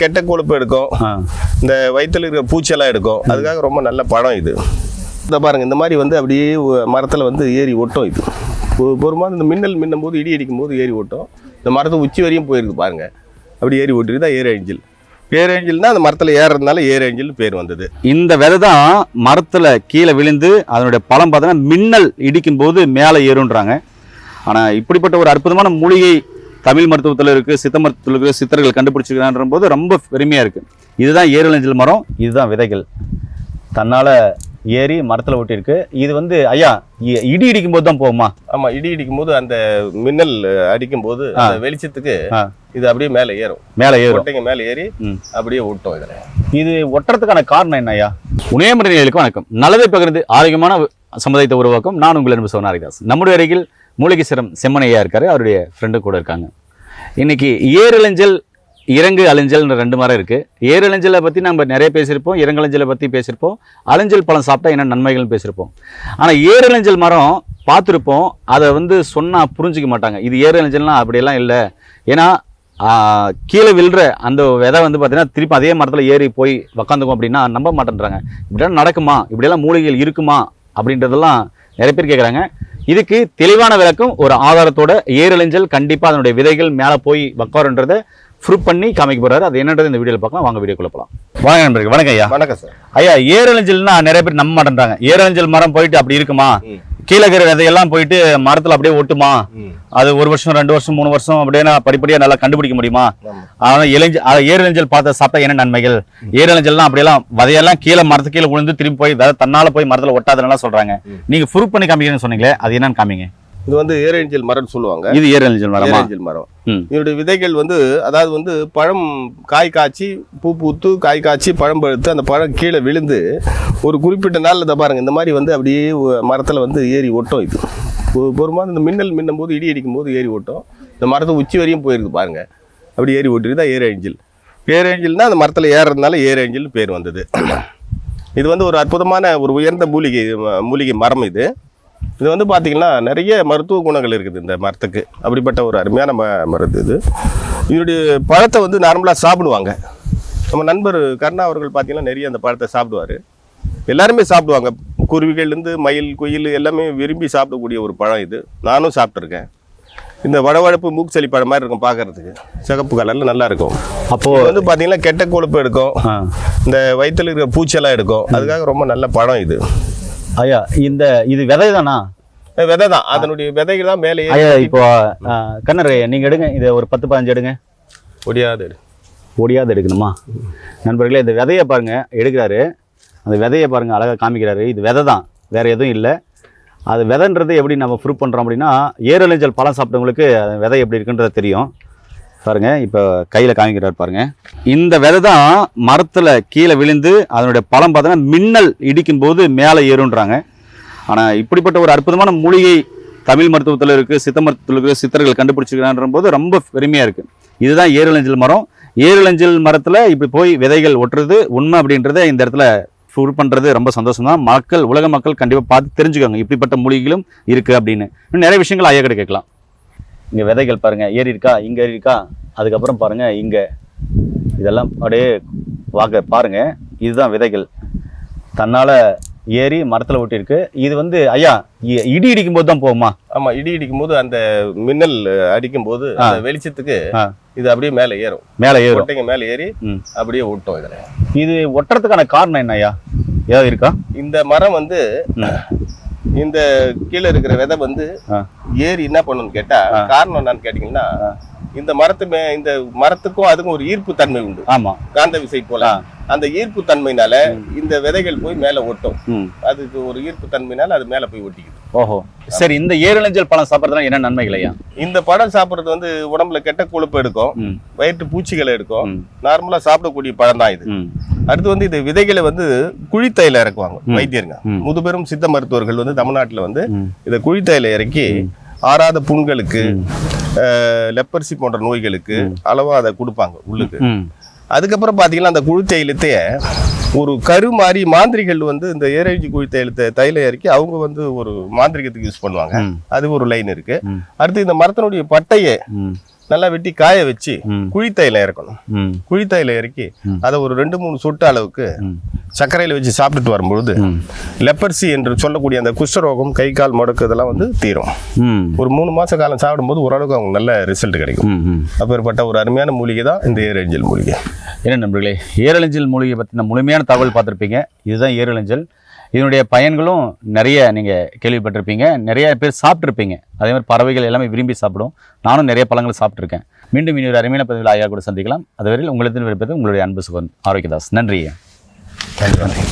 கெட்ட கொழுப்பு எடுக்கும். இந்த வயித்துல இருக்கிற பூச்செல்லாம் எடுக்கும். அதுக்காக ரொம்ப நல்ல பழம் இது. இந்த பாருங்க இந்த மாதிரி வந்து அப்படியே மரத்துல வந்து ஏறி ஒட்டும் இது. ஒரு பொறுமா இந்த மின்னல் மின்னும் போது இடி அடிக்கும் போது ஏறி ஒட்டும் இந்த மரத்து உச்சி வரையும் போயிருக்கு பாருங்க. அப்படி ஏறி ஒட்டிருக்கு தான் ஏர் ஏஞ்சல். ஏர் ஏஞ்சல்னா அந்த மரத்துல ஏறுறதுனால ஏர் ஏஞ்சல் பேர் வந்தது. இந்த விதை தான் மரத்தில் கீழே விழுந்து அதனுடைய பழம் பார்த்தீங்கன்னா மின்னல் இடிக்கும் போது மேலே ஏறுன்றாங்க. ஆனால் இப்படிப்பட்ட ஒரு அற்புதமான மூலிகை தமிழ் மருத்துவத்தில் இருக்குது சித்த மருத்துவத்தில் இருக்குது சித்தர்கள் கண்டுபிடிச்சிருக்கான்ற போது ரொம்ப பெருமையாக இருக்குது இதுதான் ஏரலஞ்சல் மரம் இதுதான் விதைகள். தன்னால் ஏறி மரத்தில் ஒட்டியிருக்கு. இது வந்து ஐயா இடி இடிக்கும் போது தான் போகுமா? ஆமா இடி அடிக்கும் போது அந்த மின்னல் அடிக்கும் போது வெளிச்சத்துக்கு. இது அப்படியே மேலே ஏறும். மேலே ஏறும். கொட்டைங்க மேலே ஏறி. அப்படியே ஒட்டும் இதுல. இது ஒட்டுறதுக்கான காரணம் என்ன ஐயா? உணயமரணிகளுக்கு வணக்கம். நல்லதை பகிர்ந்து ஆரோக்கியமான சமுதாயத்தை உருவாக்கும் நான் உங்கள் அன்பு சோனாரிதாஸ் நம்முடைய அருகில் மூலிகை சிரம் செம்மனையா இருக்காரு. அவருடைய ஃப்ரெண்டு கூட இருக்காங்க. இன்னைக்கு ஏரலஞ்சல் இறங்கு அலைஞ்சல்னு ரெண்டு மரம் இருக்குது ஏரலஞ்சலை பற்றி நம்ம நிறைய பேசியிருப்போம் இறங்கலஞ்சலை பற்றி பேசியிருப்போம் அலைஞ்சல் பழம் சாப்பிட்டா என்ன நன்மைகள்னு பேசியிருப்போம். ஆனால் ஏரலஞ்சல் மரம் பார்த்துருப்போம் அதை வந்து சொன்னால் புரிஞ்சிக்க மாட்டாங்க. இது ஏரலஞ்சல்னா அப்படியெல்லாம் இல்லை. ஏன்னா கீழே விழுற அந்த விதை வந்து பார்த்தீங்கன்னா திருப்பி அதே மரத்தில் ஏறி போய் உக்காந்துக்கும் அப்படின்னா நம்ப மாட்டேன்றாங்க. இப்படியெல்லாம் நடக்குமா? இப்படியெல்லாம் மூலிகைகள் இருக்குமா? அப்படின்றதெல்லாம் நிறைய பேர் கேட்குறாங்க இதுக்கு தெளிவான விளக்கம் ஒரு ஆதாரத்தோட ஏரழிஞ்சல் கண்டிப்பாக அதனுடைய விதைகள் மேலே போய் உக்காருன்றதை ப்ரூவ் பண்ணி காமிக்க போறாரு. அது என்னன்றது இந்த வீடியோவில் பார்க்கலாம். வாங்க வீடியோக்குள்ள போகலாம் வாங்க நண்பர்கள். வணக்கம் ஐயா. வணக்கம் சார். ஐயா ஏரழிஞ்சல்னா நிறைய பேர் நம்ப மாட்டேன்றாங்க. ஏரழிஞ்சல் மரம் போயிட்டு அப்படி இருக்குமா. கீழே இருக்கிற விதையெல்லாம் போயிட்டு மரத்தில் அப்படியே ஒட்டுமா. அது ஒரு வருஷம் ரெண்டு வருஷம் மூணு வருஷம் அப்படியே நான் படிப்படியா நல்லா கண்டுபிடிக்க முடியுமா ஆமா. ஆனா இளைஞ்ச ஏரஞ்சல் பார்த்த சாப்பிட்டா என்ன நன்மைகள் ஏரஞ்சல்லாம் அப்படியெல்லாம் விதையெல்லாம் கீழே மரத்து கீழே விழுந்து திரும்பி போய் தன்னால போய் மரத்துல ஒட்டாதனால சொல்றாங்க. நீங்க ப்ரூஃப் பண்ணி காமிக்கிறேன்னு சொன்னீங்களே அது என்னன்னு காமிங்க இது வந்து ஏரேஞ்சல் மரம்னு சொல்லுவாங்க. இது ஏரஞ்சல் மரமா? ஏரேஞ்சல் மரம். இதனுடைய விதைகள் வந்து அதாவது வந்து பழம் காய் காய்ச்சி பூ பூத்து காய் காய்ச்சி பழம் பழுத்து அந்த பழம் கீழே விழுந்து ஒரு குறிப்பிட்ட நாள்ல இதை பாருங்க. இந்த மாதிரி வந்து அப்படியே மரத்துல வந்து ஏறி ஒட்டும் இது. ஒரு பொறுமா இந்த மின்னல் மின்னும் போது இடி அடிக்கும் போது ஏறி ஒட்டும் இந்த மரத்து உச்சி வரையும் போயிருக்கு பாருங்க. அப்படி ஏறி ஒட்டிருக்கு தான் ஏர் ஏஞ்சல். ஏர் ஏஞ்சல்னா அந்த மரத்துல ஏறுறதுனால ஏர் ஏஞ்சல் பேர் வந்தது. இது வந்து ஒரு அற்புதமான ஒரு உயர்ந்த மூலிகை மூலிகை மரம் இது. இது வந்து பார்த்தீங்கன்னா நிறைய மருத்துவ குணங்கள் இருக்குது இந்த மரத்துக்கு. அப்படிப்பட்ட ஒரு அருமையான ம மருந்து இது. இதனுடைய பழத்தை வந்து நார்மலாக சாப்பிடுவாங்க. நம்ம நண்பர் கருணா அவர்கள் பார்த்தீங்கன்னா நிறைய அந்த பழத்தை சாப்பிடுவார். எல்லாருமே சாப்பிடுவாங்க. குருவிகள்லேருந்து மயில் குயில் எல்லாமே விரும்பி சாப்பிடக்கூடிய ஒரு பழம் இது. நானும் சாப்பிட்ருக்கேன் இந்த வடவழப்பு மூக்குச்சளி பழம் மாதிரி இருக்கும் பார்க்கறதுக்கு சிகப்பு கலரில் நல்லா இருக்கும். அப்போ இது வந்து பார்த்தீங்கன்னா கெட்ட கொழுப்பு எடுக்கும். இந்த வயித்துல இருக்கிற பூச்செல்லாம் எடுக்கும். அதுக்காக ரொம்ப நல்ல பழம் இது. ஐயா இந்த இது விதை தானா விதை தான் அதனுடைய விதைகள் தான் மேலே ஐயா இப்போ கண்ணர் ஐயா நீங்க எடுங்க. இதை ஒரு பத்து பதினஞ்சு எடுங்க. ஒடியாது ஒடியாது எடுக்கணுமா? நண்பர்களே இந்த விதையை பாருங்க. எடுக்கிறாரு. அந்த விதையை பாருங்க. அழகாக காமிக்கிறாரு. இது விதை தான் வேற எதுவும் இல்லை. அது விதைன்றது எப்படி நம்ம ப்ரூவ் பண்ணுறோம் அப்படின்னா ஏரலைஞ்சல் பழம் சாப்பிட்டவங்களுக்கு அந்த விதை எப்படி இருக்குன்றது தெரியும். பாருங்க இப்போ கையில் காமிக்கிறார் பாருங்க. இந்த விதை தான் மரத்தில் கீழே விழுந்து அதனுடைய பழம் பார்த்தோன்னா மின்னல் இடிக்கும் போது மேலே ஏறுன்றாங்க. ஆனால் இப்படிப்பட்ட ஒரு அற்புதமான மூலிகை தமிழ் மருத்துவத்தில் இருக்குது சித்த மருத்துவத்தில் இருக்குது சித்தர்கள் கண்டுபிடிச்சிருக்கிறான்ற போது ரொம்ப பெருமையாக இருக்குது இதுதான் ஏரலஞ்சல் மரம். ஏரலஞ்சல் மரத்தில் இப்படி போய் விதைகள் ஒட்டுறது உண்மை அப்படின்றத இந்த இடத்துல ஷூட் பண்ணுறது ரொம்ப சந்தோஷம் தான் மக்கள் உலக மக்கள் கண்டிப்பாக பார்த்து தெரிஞ்சுக்கோங்க இப்படிப்பட்ட மூலிகைகளும் இருக்குது அப்படின்னு. இன்னும் நிறைய விஷயங்கள் ஐயா கிட்ட கேட்கலாம். இங்கே விதைகள் பாருங்க ஏறி இருக்கா இங்கே ஏறி இருக்கா அதுக்கப்புறம் பாருங்க இங்கே. இதெல்லாம் அப்படியே வாக்க பாருங்க இதுதான் விதைகள். தன்னால் ஏறி மரத்தில் ஒட்டியிருக்கு. இது வந்து ஐயா இடி இடிக்கும் போது தான் போகுமா? ஆமா இடி இடிக்கும் போது அந்த மின்னல் அடிக்கும் போது வெளிச்சத்துக்கு. இது அப்படியே மேலே ஏறும். மேலே ஏறும். கொட்டைங்க மேலே ஏறி. அப்படியே ஒட்டும் இதுல. இது ஒட்டுறதுக்கான காரணம் என்ன ஐயா? ஏதாவது இருக்கா? இந்த மரம் வந்து. இந்த கீழே இருக்கிற விதை வந்து. ஏறி என்ன பண்ணுன்னு கேட்டா. காரணம் என்னன்னு கேட்டீங்கன்னா இந்த மரத்து மே இந்த மரத்துக்கும் அதுக்கும் ஒரு ஈர்ப்பு தன்மை உண்டு. ஆமாம் காந்த விசை போல. அந்த ஈர்ப்பு தன்மையினால இந்த விதைகள் போய் மேலே ஒட்டும். அதுக்கு ஒரு ஈர்ப்பு தன்மையினால அது மேலே போய் ஒட்டிக்குது. ஓஹோ. சரி இந்த ஏரலஞ்சல் பழம் சாப்பிட்றதுனா என்ன நன்மைகள் ஐயா? இந்த பழம் சாப்பிட்றது வந்து உடம்புல கெட்ட கொழுப்பு எடுக்கும். வயிற்று பூச்சிகளை எடுக்கும். நார்மலா சாப்பிடக்கூடிய பழம் தான் இது. அடுத்து வந்து இது விதைகளை வந்து குழித்தையில இறக்குவாங்க. வைத்தியருங்க. முதுபெரும் சித்த மருத்துவர்கள் வந்து தமிழ்நாட்டுல வந்து இதை குழித்தையில இறக்கி ஆறாத புண்களுக்கு லெப்பர்சி போன்ற நோய்களுக்கு அளவா அதை கொடுப்பாங்க உள்ளுக்கு. அதுக்கப்புறம் பாத்தீங்கன்னா அந்த குழித்தைலத்தைய ஒரு கரு மாதிரி மாந்திரிகள் வந்து இந்த ஏரேஜி குழித்தைலத்தை தைல இறக்கி அவங்க வந்து ஒரு மாந்திரிகத்துக்கு யூஸ் பண்ணுவாங்க. அது ஒரு லைன் இருக்கு. அடுத்து இந்த மரத்தினுடைய பட்டையை நல்லா வெட்டி காய வச்சு. குழித்தையில இறக்கணும். குழித்தையில இறக்கி. அதை ஒரு ரெண்டு மூணு சொட்டு அளவுக்கு சர்க்கரையில் வச்சு சாப்பிட்டுட்டு வரும்பொழுது லெப்பர்சி என்று சொல்லக்கூடிய அந்த குஷ்டரோகம் கை கால் முடக்கு இதெல்லாம் வந்து தீரும். ஒரு மூணு மாச காலம் சாப்பிடும்போது ஓரளவுக்கு அவங்க நல்ல ரிசல்ட் கிடைக்கும். அப்பேற்பட்ட ஒரு அருமையான மூலிகை தான் இந்த ஏரேஞ்சல் மூலிகை. என்ன நண்பர்களே ஏரலஞ்சல் மூலிகை பற்றின முழுமையான தகவல் பார்த்துருப்பீங்க. இதுதான் ஏரலஞ்சல் இதனுடைய பயன்களும் நிறைய நீங்கள் கேள்விப்பட்டிருப்பீங்க. நிறைய பேர் சாப்பிட்ருப்பீங்க அதே மாதிரி பறவைகள் எல்லாமே விரும்பி சாப்பிடும். நானும் நிறைய பழங்கள் சாப்பிட்ருக்கேன் மீண்டும் இனி ஒரு அருமையான பதிவில் ஐயா கூட சந்திக்கலாம். அதுவரையில் உங்களுக்கு விருப்பது உங்களுடைய அன்பு சுகன் ஆரோக்கியதாஸ். நன்றி நன்றி.